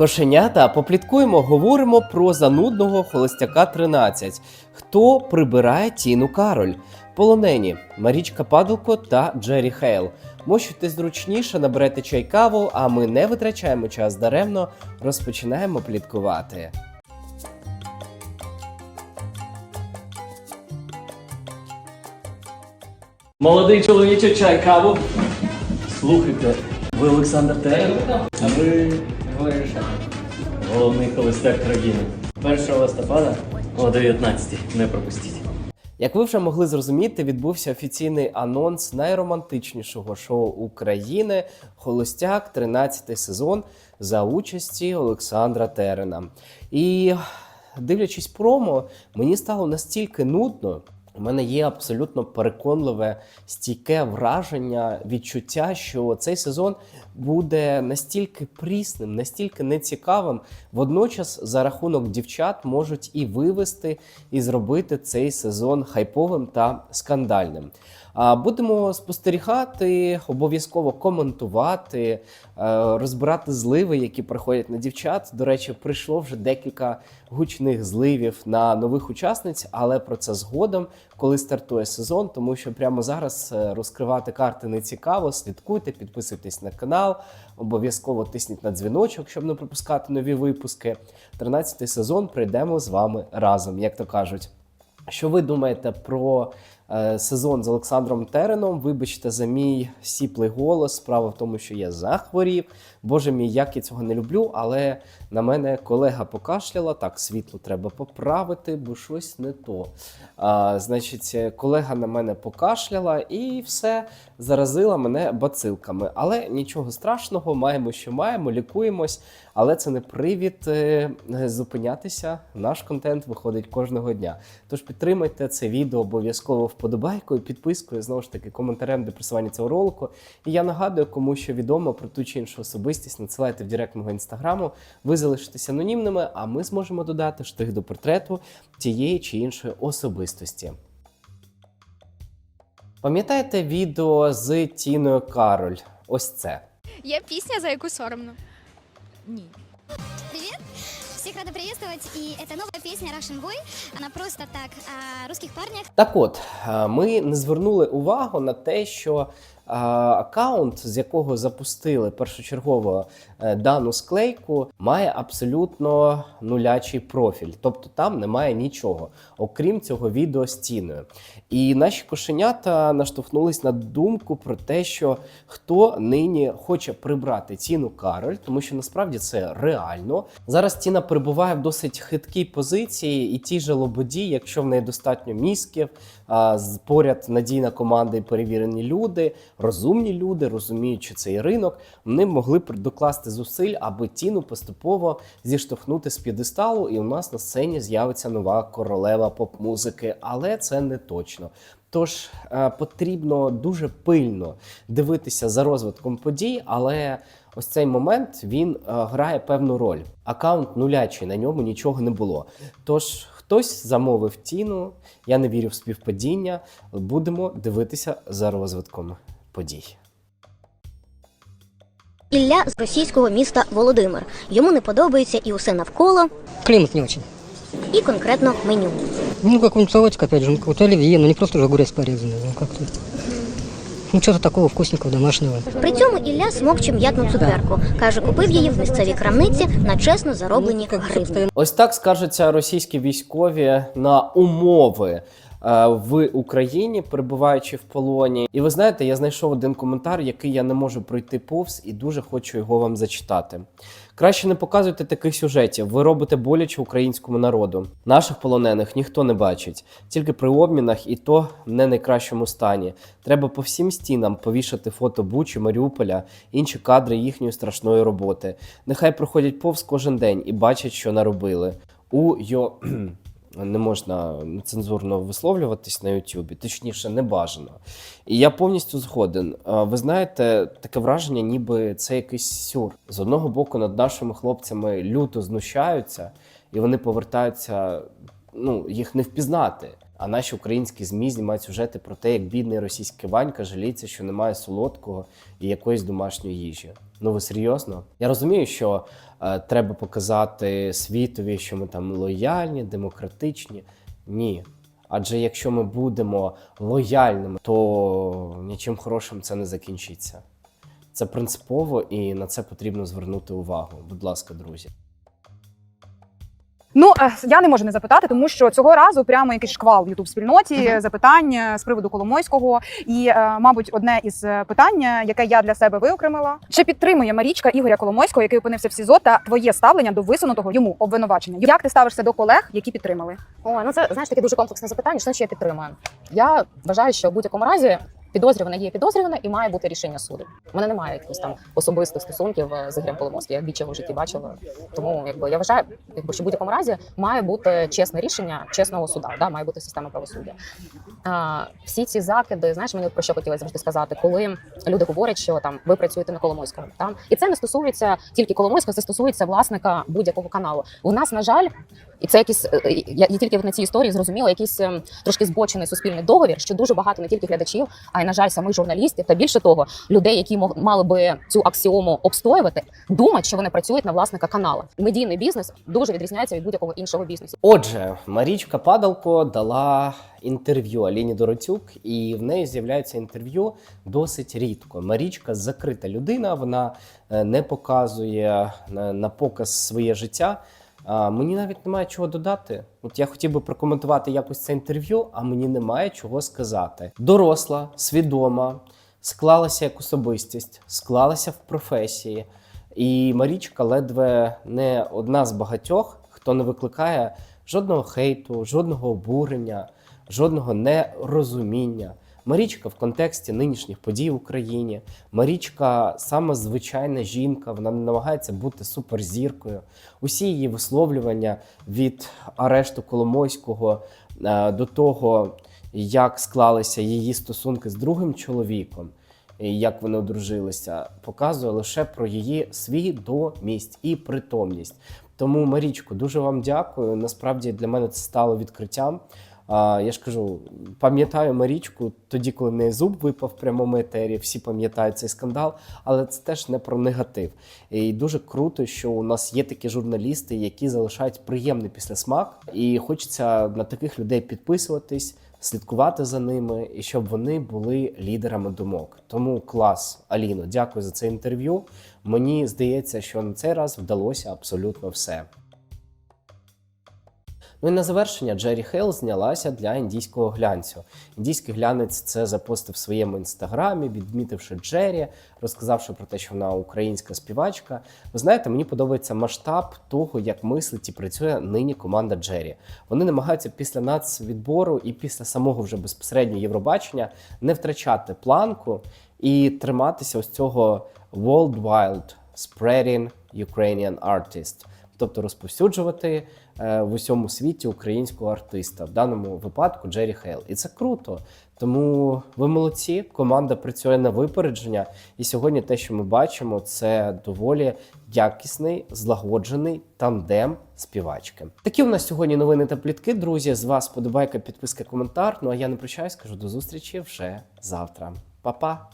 Кошенята, попліткуємо, говоримо про занудного холостяка 13. Хто прибирає Тіну Кароль? Полонені Марічка Падалко та Джері Хейл. Мощуйте зручніше, наберете чай каву, а ми не витрачаємо час даремно, розпочинаємо пліткувати. Молодий чоловіче, чай, каву. Слухайте, ви Олександр Терен, а ви Валерій Головний холостяк країни. 1 листопада о 19 не пропустіть. Як ви вже могли зрозуміти, відбувся офіційний анонс найромантичнішого шоу України Холостяк, 13 сезон за участі Олександра Терена. І дивлячись промо, мені стало настільки нудно. У мене є абсолютно переконливе стійке враження, відчуття, що цей сезон буде настільки прісним, настільки нецікавим. Водночас, за рахунок дівчат, можуть і вивести, і зробити цей сезон хайповим та скандальним. Будемо спостерігати, обов'язково коментувати, е, розбирати зливи, які приходять на дівчат. До речі, прийшло вже декілька гучних зливів на нових учасниць, але про це згодом, коли стартує сезон, тому що прямо зараз е, розкривати карти не цікаво. Слідкуйте, підписуйтесь на канал, обов'язково тисніть на дзвіночок, щоб не пропускати нові випуски. 13-й сезон прийдемо з вами разом, як то кажуть. Що ви думаєте про сезон з Олександром Тереном? Вибачте за мій сіплий голос. Справа в тому, що я захворів. Боже мій, як я цього не люблю, але на мене колега покашляла. Так, світло треба поправити, бо щось не то. А, значить, е, колега на мене покашляла і все заразила мене бацилками. Але нічого страшного, маємо, що маємо, лікуємось. Але це не привід е, зупинятися. Наш контент виходить кожного дня. Тож підтримайте це відео обов'язково вподобайкою, підпискою, знову ж таки, коментарем до просування цього ролику. І я нагадую, кому що відомо про ту чи іншу особистість, надсилайте в директ мого інстаграму. Ви залишитесь анонімними, а ми зможемо додати штих до портрету тієї чи іншої особистості. Пам'ятаєте відео з Тіною Кароль? Ось це. Є пісня, за яку соромно. Ні. Привет! Всех рада приветствовать. И это новая песня Russian Boy. Она просто так о русских парнях. Так от, ми не звернули увагу на те, що аккаунт, з якого запустили першочергово е, дану склейку, має абсолютно нулячий профіль. Тобто там немає нічого, окрім цього відео з тіною. І наші кошенята наштовхнулись на думку про те, що хто нині хоче прибрати ціну Кароль, тому що насправді це реально. Зараз Тіна перебуває в досить хиткій позиції, і ті же лободі, якщо в неї достатньо мізків, поряд надійна команда і перевірені люди, розумні люди, розуміючи цей ринок, вони могли докласти зусиль, аби Тіну поступово зіштовхнути з п'єдесталу, і у нас на сцені з'явиться нова королева поп-музики, але це не точно. Тож е, потрібно дуже пильно дивитися за розвитком подій, але ось цей момент він е, грає певну роль. Акаунт нулячий, на ньому нічого не було. Тож хтось замовив тіну, я не вірю в співпадіння. Будемо дивитися за розвитком подій. Ілля з російського міста Володимир. Йому не подобається і усе навколо, Климат не очень. і конкретно меню. Ну, какой-нибудь салатик, опять же, ну, какой-то оливье, но не просто же огурец порезанный, ну, как-то. Ну, что-то такого вкусненького, домашнего. При цьому Ілля смокче м'ятну цукерку. Каже, купив її в місцевій крамниці на чесно зароблені как гривні. Ось так скажуться російські військові на умови в Україні, перебуваючи в полоні. І ви знаєте, я знайшов один коментар, який я не можу пройти повз, і дуже хочу його вам зачитати. Краще не показуйте таких сюжетів. Ви робите боляче українському народу. Наших полонених ніхто не бачить, тільки при обмінах, і то не найкращому стані. Треба по всім стінам повішати фото Бучі, Маріуполя, інші кадри їхньої страшної роботи. Нехай проходять повз кожен день і бачать, що наробили. У йо не можна нецензурно висловлюватись на Ютубі, точніше, не бажано. І я повністю згоден. Ви знаєте, таке враження, ніби це якийсь сюр. З одного боку, над нашими хлопцями люто знущаються, і вони повертаються, ну, їх не впізнати. А наші українські ЗМІ знімають сюжети про те, як бідний російський Ванька жаліється, що немає солодкого і якоїсь домашньої їжі. Ну ви серйозно? Я розумію, що е, треба показати світові, що ми там лояльні, демократичні. Ні. Адже якщо ми будемо лояльними, то нічим хорошим це не закінчиться. Це принципово і на це потрібно звернути увагу. Будь ласка, друзі. Ну е, я не можу не запитати, тому що цього разу прямо якийсь шквал в ютуб спільноті запитань е, з приводу Коломойського. І, е, мабуть, одне із питань, яке я для себе виокремила, чи підтримує Марічка Ігоря Коломойського, який опинився в СІЗО, та твоє ставлення до висунутого йому обвинувачення? Як ти ставишся до колег, які підтримали? О, ну це знаєш таке дуже комплексне запитання. Що значить я підтримую? Я вважаю, що в будь-якому разі підозрювана є підозрювана і має бути рішення суду. У мене немає якихось там особистих стосунків е, з Ігорем Коломойським. Я двічі в житті бачила. Тому якби я вважаю, якби що в будь-якому разі має бути чесне рішення чесного суда. Да, має бути система правосуддя. А, всі ці закиди, знаєш, мені про що хотілося завжди сказати, коли люди говорять, що там ви працюєте на Коломойському. Там і це не стосується тільки Коломойського, це стосується власника будь-якого каналу. У нас, на жаль, і це якийсь е, я, я тільки на цій історії зрозуміла, якийсь ем, трошки збочений суспільний договір, що дуже багато не тільки глядачів, а й на жаль, самих журналістів та більше того, людей, які мали би цю аксіому обстоювати, думають, що вони працюють на власника канала. Медійний бізнес дуже відрізняється від будь-якого іншого бізнесу. Отже, Марічка Падалко дала інтерв'ю Аліні Дороцюк, і в неї з'являється інтерв'ю досить рідко. Марічка закрита людина, вона е, не показує на показ своє життя. А мені навіть немає чого додати. От я хотів би прокоментувати якось це інтерв'ю, а мені немає чого сказати. Доросла, свідома, склалася як особистість, склалася в професії. І Марічка ледве не одна з багатьох, хто не викликає жодного хейту, жодного обурення, жодного нерозуміння. Марічка в контексті нинішніх подій в Україні. Марічка саме звичайна жінка, вона не намагається бути суперзіркою. Усі її висловлювання від арешту Коломойського е, до того, як склалися її стосунки з другим чоловіком, і як вони одружилися, показує лише про її свідомість і притомність. Тому, Марічко, дуже вам дякую. Насправді для мене це стало відкриттям. А, я ж кажу, пам'ятаю Марічку тоді, коли в неї зуб випав в прямому етері. Всі пам'ятають цей скандал, але це теж не про негатив. І дуже круто, що у нас є такі журналісти, які залишають приємний післясмак. І хочеться на таких людей підписуватись, слідкувати за ними, і щоб вони були лідерами думок. Тому клас, Аліно, дякую за це інтерв'ю. Мені здається, що на цей раз вдалося абсолютно все. Ну і на завершення Джері Хейл знялася для індійського глянцю. Індійський глянець це запостив в своєму інстаграмі, відмітивши Джері, розказавши про те, що вона українська співачка. Ви знаєте, мені подобається масштаб того, як мислить і працює нині команда Джері. Вони намагаються після нацвідбору і після самого вже безпосередньо Євробачення не втрачати планку і триматися ось цього World Wild Spreading Ukrainian Artist тобто розповсюджувати е, в усьому світі українського артиста, в даному випадку Джері Хейл. І це круто. Тому ви молодці, команда працює на випередження. І сьогодні те, що ми бачимо, це доволі якісний, злагоджений тандем співачки. Такі у нас сьогодні новини та плітки. Друзі, з вас подобайка, підписка, коментар. Ну а я не прощаюсь, кажу до зустрічі вже завтра. Па-па!